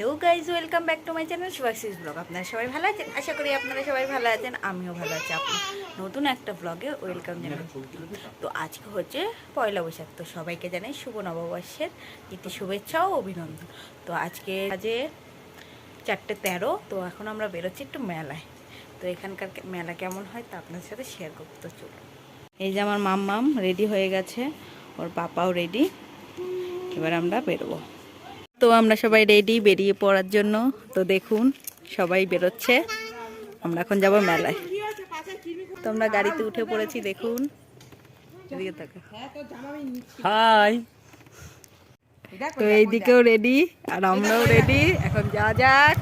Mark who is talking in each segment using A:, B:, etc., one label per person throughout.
A: Hello guys, welcome back to my channel Subhasis blog. আপনারা সবাই ভালো আছেন? আশা করি আপনারা সবাই ভালো আছেন, আমিও ভালো আছি। আপনার নতুন একটা ব্লগে ওয়েলকাম জানাই। তো আজকে হচ্ছে পয়লা বৈশাখ, তো সবাইকে জানাই শুভ নববর্ষের ইতি শুভেচ্ছা ও অভিনন্দন। তো আজকে আজে চারটে তেরো, তো এখন আমরা বেরোচ্ছি একটু মেলায়। তো এখানকার মেলা কেমন হয় তা আপনার সাথে শেয়ার করতে তো চলুন। এই যে আমার মাম মাম্মাম রেডি হয়ে গেছে, ওর পাপাও রেডি এবার আমরা বেরোবো। তো আমরা সবাই রেডি বেরিয়ে পড়ার জন্য। তো দেখুন সবাই বেরোচ্ছে। আমরা এখন যাব মেলায়। তো আমরা গাড়িতে উঠে পড়েছি দেখুন।
B: হাই
A: তো এইদিকেও রেডি আর আমরাও রেডি এখন যা যাক।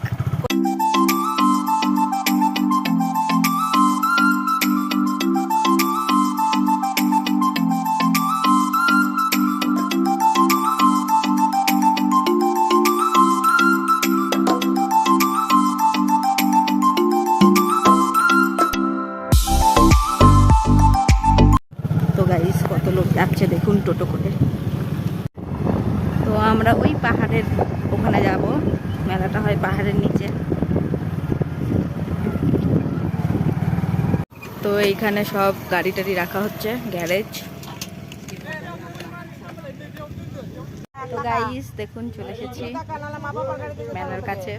A: পাহাড়ের ওখানে যাব। মেলাটা হয় পাহাড়ের নিচে। তো এইখানে সব গাড়ি টাড়ি রাখা হচ্ছে, গ্যারেজ। গাইস দেখুন, চলে এসেছি মেলার কাছে।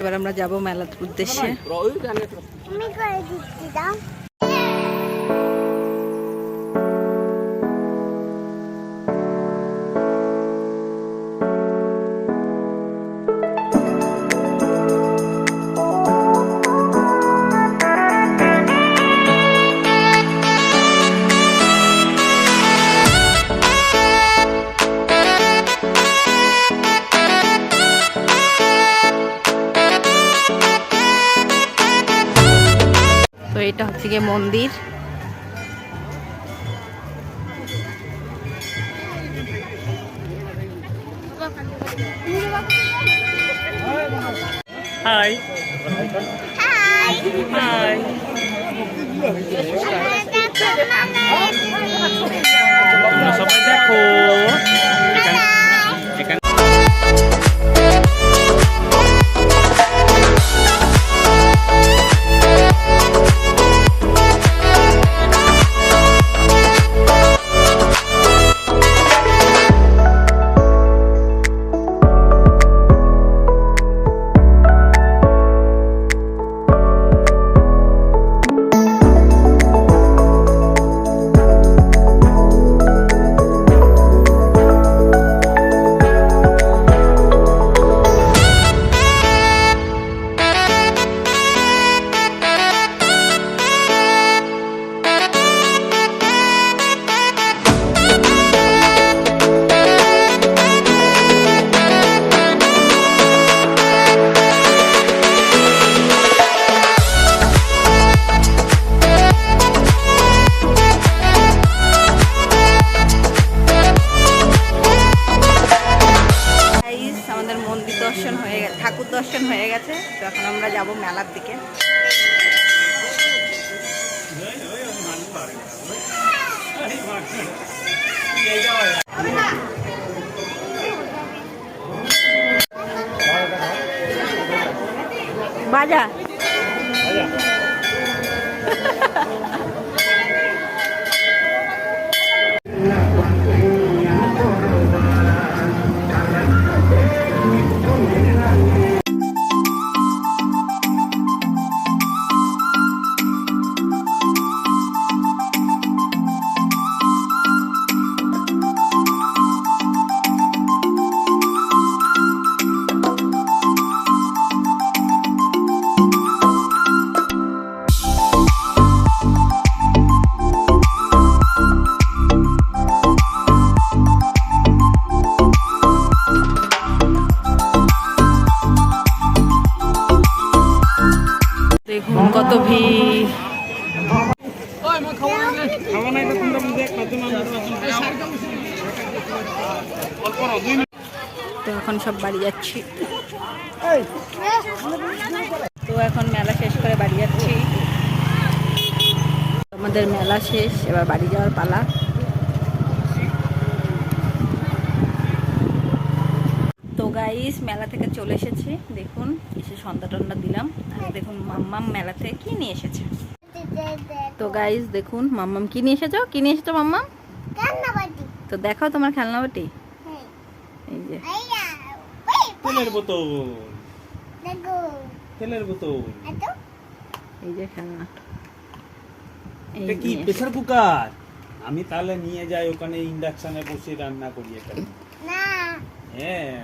A: এবার আমরা যাব মেলার উদ্দেশ্যে। তো এটা হচ্ছে গিয়ে মন্দির।
B: হাই হাই সবাই দেখো
A: আমাদের মন্দির দর্শন হয়ে গেছে, ঠাকুর দর্শন হয়ে গেছে। তো এখন আমরা যাব মেলার দিকে। বাজা কত তো এখন সব বাড়ি যাচ্ছি। তো এখন মেলা শেষ করে বাড়ি যাচ্ছি। আমাদের মেলা শেষ, এবার বাড়ি যাওয়ার পালা। গাইস মেলা থেকে চলে এসেছি। দেখুন এসে সন্ধ্যা টন্ডা দিলাম। আর দেখুন মাম্মাম মেলা থেকে কি নিয়ে এসেছে। তো গাইস দেখুন মাম্মাম কি নিয়ে এসেছ? কি নিয়ে এসেছ মাম্মাম?
C: কান্নাবাটি
A: তো দেখাও তোমার খেলনা বাটি
C: হ্যাঁ
A: এই যে
B: তেলের বোতল।
C: দেখো।
B: তেলের বোতল।
A: এই যে খেলনা। এই
B: এটা কি প্রেসার কুকার আমি তাহলে নিয়ে যাই ওখানে ইন্ডাকশনে বসে রান্না করি এটা
C: না।
B: হ্যাঁ।